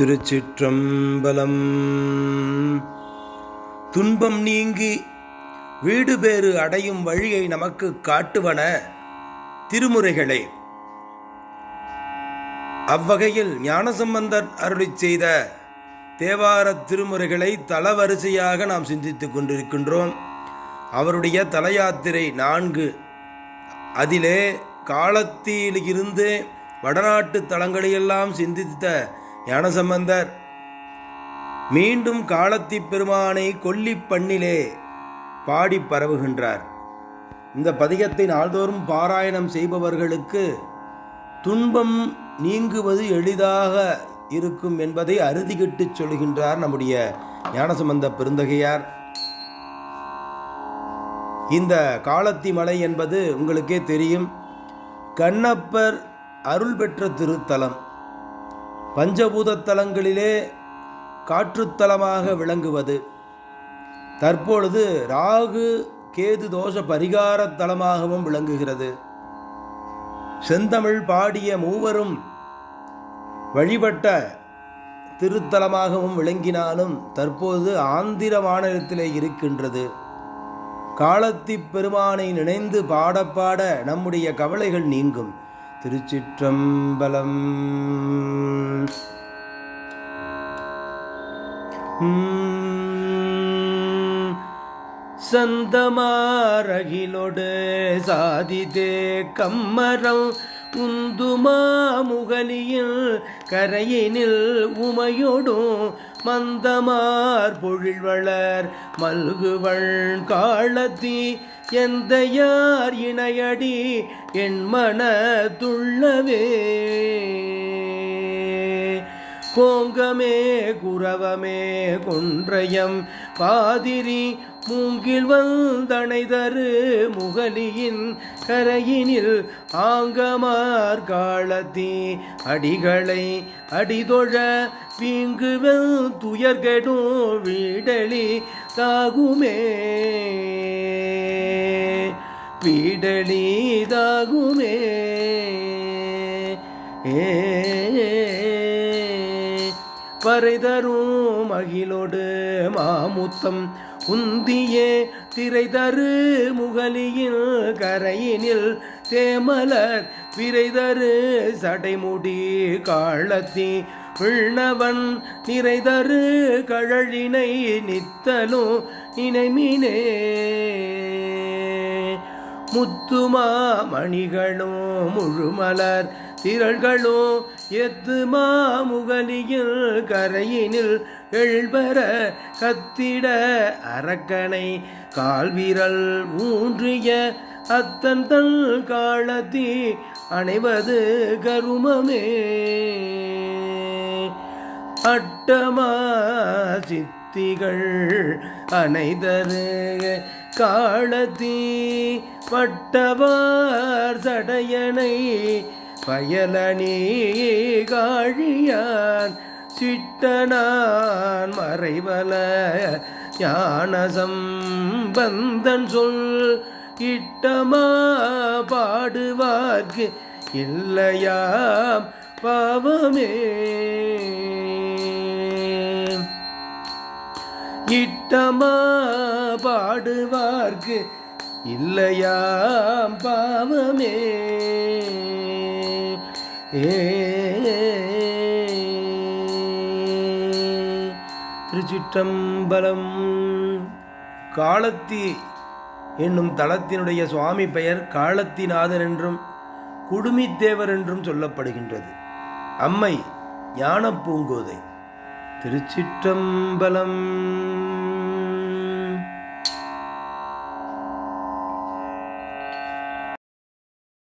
திருச்சிற்றம்பலம். துன்பம் நீங்கி வீடு பேறு அடையும் வழியை நமக்கு காட்டுவன திருமுறைகளே. அவ்வகையில் ஞானசம்பந்தர் அருளிச் செய்த தேவாரத் திருமுறைகளை தலவரிசையாக நாம் சிந்தித்துக் கொண்டிருக்கின்றோம். அவருடைய தலயாத்திரை நான்கு. அதிலே காலத்திலிருந்து வடநாட்டு தலங்களையெல்லாம் சிந்தித்த ஞானசம்பந்தர் மீண்டும் காலத்தி பெருமானை கொல்லி பண்ணிலே பாடி பரவுகின்றார். இந்த பதிகத்தை நாள்தோறும் பாராயணம் செய்பவர்களுக்கு துன்பம் நீங்குவது எளிதாக இருக்கும் என்பதை அறுதிகிட்டு சொல்கின்றார் நம்முடைய ஞானசம்பந்த பெருந்தகையார். இந்த காலத்தி மலை என்பது உங்களுக்கே தெரியும். கண்ணப்பர் அருள் பெற்ற திருத்தலம். பஞ்சபூதத்தலங்களிலே காற்றுத்தலமாக விளங்குவது. தற்பொழுது ராகு கேது தோஷ பரிகார தலமாகவும் விளங்குகிறது. செந்தமிழ் பாடிய மூவரும் வழிபட்ட திருத்தலமாகவும் விளங்கினாலும் தற்போது ஆந்திர மாநிலத்திலே இருக்கின்றது. காலத்தி பெருமானை நினைந்து பாடப்பாட நம்முடைய கவலைகள் நீங்கும். திருச்சிற்றம்பலம். சந்தமாரகிலொடு சாதிதே கம்மரம் உந்துமா முகலியில் கரையினில் உமையொடும் மந்தமார் பொழில்வளர் மல்குவள் காலத்தி எந்த யார் இணையடி என் மனதுள்ளவே. கோங்கமே குரவமே கொன்றையம் பாதிரி மூங்கில் வந்தனைதரு முகலியின் கரையினில் ஆங்கமார் காலத்தி அடிகளை அடிதொழ வீங்குவல் துயர்கெடும் வீடலி தாகுமே. வீடலி ஏ பறைதரும் மகிழோடு மாமுத்தம் உந்தியே திரைதரு முகலியில் கரையினில் தேமலர் விரைதரு சடைமுடி காலத்தி பிள்ளவன் நிறைதரு கழழினை நித்தலும் நினைமினே முத்துமா மணிகளோ முழுமலர் திரள்களோ எத்து மாமுகலியில் கரையினில் எழுபெற கத்திட அரக்கனை கால்விரல் ஊன்றிய அத்தன் தன் காலத்தி அணைவது கருமமே. அட்டமா சித்திகள் அனைதரு காலத்தீ பட்டவார் சடையனை பயலனி காழியான் சிட்டனான் மறைவல ஞானசம் பந்தன் சொல் இட்டமா பாடுவார்க்கு இல்லையாம் பாவமே. இட்டமா பாடுவார்க்கு இல்லையாம் பாவமே. ஏ. திருச்சிற்றம்பலம் காலத்தி என்னும் தளத்தினுடைய சுவாமி பெயர் காலத்திநாதன் என்றும் குடுமித்தேவர் என்றும் சொல்லப்படுகின்றது. அம்மை ஞானப்பூங்கோதை திருச்சிற்றம்பலம்.